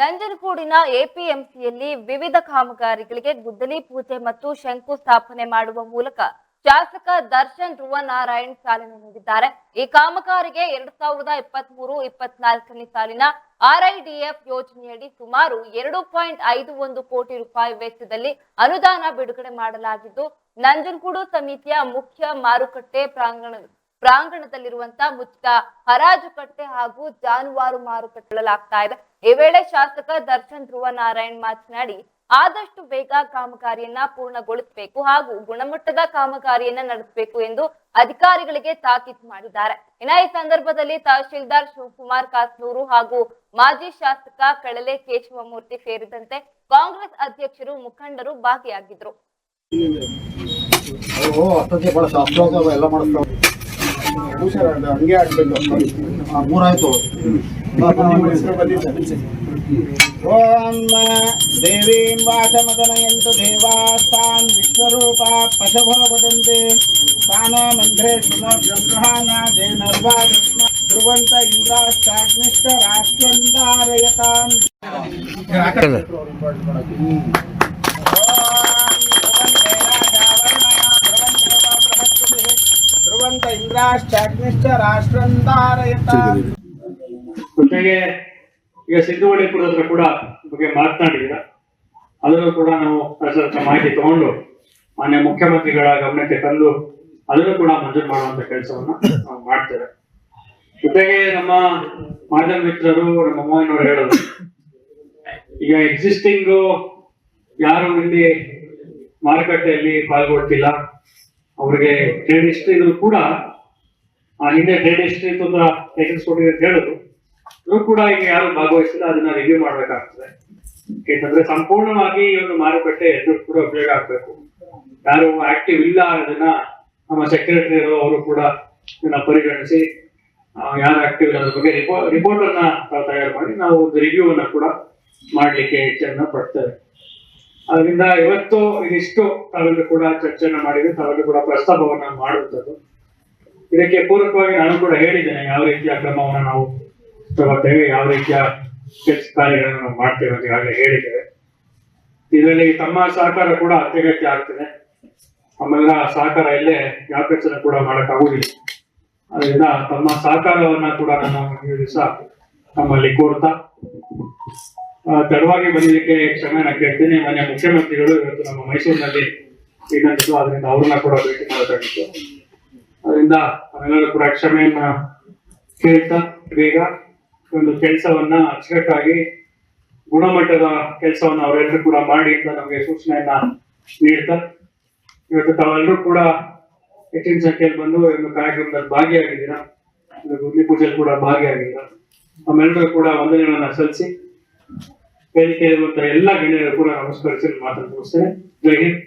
ನಂಜನಗೂಡಿನ ಎಪಿಎಂಸಿಯಲ್ಲಿ ವಿವಿಧ ಕಾಮಗಾರಿಗಳಿಗೆ ಗುದ್ದಲಿ ಪೂಜೆ ಮತ್ತು ಶಂಕುಸ್ಥಾಪನೆ ಮಾಡುವ ಮೂಲಕ ಶಾಸಕ ದರ್ಶನ್ ಧ್ರುವ ನಾರಾಯಣ್ ಚಾಲನೆ ನೀಡಿದ್ದಾರೆ. ಈ ಕಾಮಗಾರಿಗೆ ಎರಡ್ ಸಾವಿರದ ಇಪ್ಪತ್ತ್ ಮೂರು ಇಪ್ಪತ್ನಾಲ್ಕನೇ ಸಾಲಿನ ಆರ್ಐಡಿಎಫ್ ಯೋಜನೆಯಡಿ ಸುಮಾರು ಎರಡು ಪಾಯಿಂಟ್ ಐದು ಒಂದು ಕೋಟಿ ರೂಪಾಯಿ ವೆಚ್ಚದಲ್ಲಿ ಅನುದಾನ ಬಿಡುಗಡೆ ಮಾಡಲಾಗಿದ್ದು, ನಂಜನಗೂಡು ಸಮಿತಿಯ ಮುಖ್ಯ ಮಾರುಕಟ್ಟೆ ಪ್ರಾಂಗಣ ಪ್ರಾಂಗಣದಲ್ಲಿರುವಂತಹ ಮುಚ್ಚಿದ ಹರಾಜು ಕಟ್ಟೆ ಹಾಗೂ ಜಾನುವಾರು ಮಾರುಕಟ್ಟೆಗಳಾಗ್ತಾ ಇದೆ ಈ ವೇಳೆ ಶಾಸಕ ದರ್ಶನ್ ಧ್ರುವ ನಾರಾಯಣ್ ಮಾತನಾಡಿ ಆದಷ್ಟು ಬೇಗ ಕಾಮಗಾರಿಯನ್ನ ಪೂರ್ಣಗೊಳಿಸಬೇಕು ಹಾಗೂ ಗುಣಮಟ್ಟದ ಕಾಮಗಾರಿಯನ್ನ ನಡೆಸಬೇಕು ಎಂದು ಅಧಿಕಾರಿಗಳಿಗೆ ತಾಕೀತು ಮಾಡಿದ್ದಾರೆ ಇನ್ನ ಈ ಸಂದರ್ಭದಲ್ಲಿ ತಹಶೀಲ್ದಾರ್ ಶಿವಕುಮಾರ್ ಕಾಸ್ನೂರು ಹಾಗೂ ಮಾಜಿ ಶಾಸಕ ಕಳಲೆ ಕೇಶವಮೂರ್ತಿ ಸೇರಿದಂತೆ ಕಾಂಗ್ರೆಸ್ ಅಧ್ಯಕ್ಷರು ಮುಖಂಡರು ಭಾಗಿಯಾಗಿದ್ರು ಹುಷಾರ ಹಂಗೆ ಆಡ್ಬೇಕು ಆ, ಮೂರಾಯ್ತು ಓಂ ದೇವೀಂ ವಾಚಮದನಯಂತು ದೇವಾಸ್ತಾನ್ ವಿಶ್ವರೂಪಾ ಪಶವೋ ವದಂತೆ ತಾನ ಮಂತ್ರೆ ಸುಮಗ್ರಹಾನ ದೇನರ್ವಾ ಧ್ರುವಂತ ಇಂದ್ರಾಶ್ಚಾಗ್ನಿಷ್ಟ ರಾಷ್ಟ್ರಂದಾರಯತಾನ್ ಜೊತೆಗೆ ಈಗ ಸಿದ್ದುವಳಿಪುರ ಹತ್ರ ಕೂಡ ಬಗ್ಗೆ ಮಾತನಾಡಿದ ಅದರಲ್ಲೂ ಕೂಡ ನಾವು ಮಾಹಿತಿ ತಗೊಂಡು ಮಾನ್ಯ ಮುಖ್ಯಮಂತ್ರಿಗಳ ಗಮನಕ್ಕೆ ತಂದು ಅದನ್ನು ಕೂಡ ಮಂಜೂರು ಮಾಡುವಂತ ಕೆಲಸವನ್ನ ನಾವು ಮಾಡ್ತೇವೆ. ಜೊತೆಗೆ ನಮ್ಮ ಮಾಧ್ಯಮ ಮಿತ್ರರು, ನಮ್ಮ ಮೋಹನವರು ಹೇಳೋದು, ಈಗ ಎಕ್ಸಿಸ್ಟಿಂಗ್ ಯಾರು ಇಲ್ಲಿ ಮಾರುಕಟ್ಟೆಯಲ್ಲಿ ಪಾಲ್ಗೊಳ್ತಿಲ್ಲ, ಅವ್ರಿಗೆ ಟ್ರೇಡ್ ಹಿಸ್ಟ್ರಿ ಕೂಡ ಹಿಂದೆ ಡೇಟ್ ಹಿಸ್ಟ್ರಿ ಅಂತ ಲೈಸೆನ್ಸ್ ಕೊಟ್ಟಿದೆ ಅಂತ ಹೇಳಿದ್ರು. ಇವರು ಕೂಡ ಈಗ ಯಾರು ಭಾಗವಹಿಸಿಲ್ಲ ಅದನ್ನ ರಿವ್ಯೂ ಮಾಡ್ಬೇಕಾಗ್ತದೆ. ಯಾಕಂದ್ರೆ ಸಂಪೂರ್ಣವಾಗಿ ಈ ಒಂದು ಮಾರುಕಟ್ಟೆ ಎದುರು ಕೂಡ ಉಪಯೋಗ ಆಗ್ಬೇಕು. ಯಾರು ಆಕ್ಟಿವ್ ಇಲ್ಲ ಅದನ್ನ ನಮ್ಮ ಸೆಕ್ರೆಟರಿ ಅವರು ಕೂಡ ಇದನ್ನ ಪರಿಗಣಿಸಿ ಯಾರು ಆಕ್ಟಿವ್ ಇಲ್ಲ ಅದ್ರ ಬಗ್ಗೆ ರಿಪೋರ್ಟ್ ಅನ್ನ ತಯಾರು ಮಾಡಿ, ನಾವು ಒಂದು ರಿವ್ಯೂ ಅನ್ನ ಕೂಡ ಮಾಡ್ಲಿಕ್ಕೆ ಹೆಚ್ಚನ್ನ ಪಡ್ತೇವೆ. ಅದರಿಂದ ಇವತ್ತು ಇದಿಷ್ಟು ತಾವೆಲ್ಲರೂ ಕೂಡ ಚರ್ಚೆನ ಮಾಡಿದ್ರೆ ತಾವೆಲ್ಲರೂ ಕೂಡ ಪ್ರಸ್ತಾಪವನ್ನ ಮಾಡುವಂಥದ್ದು. ಇದಕ್ಕೆ ಪೂರಕವಾಗಿ ನಾನು ಕೂಡ ಹೇಳಿದ್ದೇನೆ, ಯಾವ ರೀತಿಯ ಕ್ರಮವನ್ನು ನಾವು ತಗೋತೇವೆ ಯಾವ ರೀತಿಯ ಕೆಲಸ ಕಾರ್ಯಗಳನ್ನು ನಾವು ಮಾಡ್ತೇವೆ ಅಂತ ಈಗಾಗಲೇ ಹೇಳಿದ್ದೇವೆ. ಇದರಲ್ಲಿ ತಮ್ಮ ಸಹಕಾರ ಕೂಡ ಅತ್ಯಗತ್ಯ ಆಗ್ತದೆ. ಆಮೇಲೆ ಸಹಕಾರ ಇಲ್ಲೇ ಯಾವ ಕೂಡ ಮಾಡಕ್ಕಾಗುವುದಿಲ್ಲ. ಅದರಿಂದ ತಮ್ಮ ಸಹಕಾರವನ್ನ ಕೂಡ ನಾನು ಈ ದಿವಸ ನಮ್ಮಲ್ಲಿ ಕೋರ್ತಾ ತಡವಾಗಿ ಬಂದಿದ್ದಕ್ಕೆ ಕ್ಷಮೆಯನ್ನು ಕೇಳ್ತೀನಿ. ಮಾನ್ಯ ಮುಖ್ಯಮಂತ್ರಿಗಳು ಇವತ್ತು ನಮ್ಮ ಮೈಸೂರಿನಲ್ಲಿ ಇದ್ದಂಥದ್ದು ಅದರಿಂದ ಅವ್ರನ್ನ ಕೂಡ ಭೇಟಿ ಮಾಡಬೇಕಾಗಿತ್ತು. ಅದರಿಂದ ನಾವೆಲ್ಲರೂ ಕೂಡ ಕ್ಷಮೆಯನ್ನ ಕೇಳ್ತಾ ಬೇಗ ಒಂದು ಕೆಲಸವನ್ನ ಅಚ್ಚುಕಟ್ಟಾಗಿ ಗುಣಮಟ್ಟದ ಕೆಲಸವನ್ನ ಅವರೆಲ್ಲರೂ ಕೂಡ ಮಾಡಿ ಅಂತ ನಮಗೆ ಸೂಚನೆಯನ್ನ ನೀಡ್ತಾ ಇವತ್ತು ತಾವೆಲ್ಲರೂ ಕೂಡ ಹೆಚ್ಚಿನ ಸಂಖ್ಯೆಯಲ್ಲಿ ಬಂದು ಒಂದು ಕಾರ್ಯಕ್ರಮದಲ್ಲಿ ಭಾಗಿಯಾಗಿದ್ದೀರಾ ಗುದ್ಲಿ ಪೂಜೆಯಲ್ಲಿ ಕೂಡ ಭಾಗಿಯಾಗಿದ್ದೀರಾ ನಮ್ಮೆಲ್ಲರೂ ಕೂಡ ವಂದನೆಗಳನ್ನ ಸಲ್ಲಿಸಿ ವೇದಿಕೆ ಇರುವಂತಹ ಎಲ್ಲ ಗಣ್ಯರು ಕೂಡ ನಮಸ್ಕರಿಸಿ ಮಾತನಾಡ್ತೇನೆ ಜೈ ಹಿಂದ್.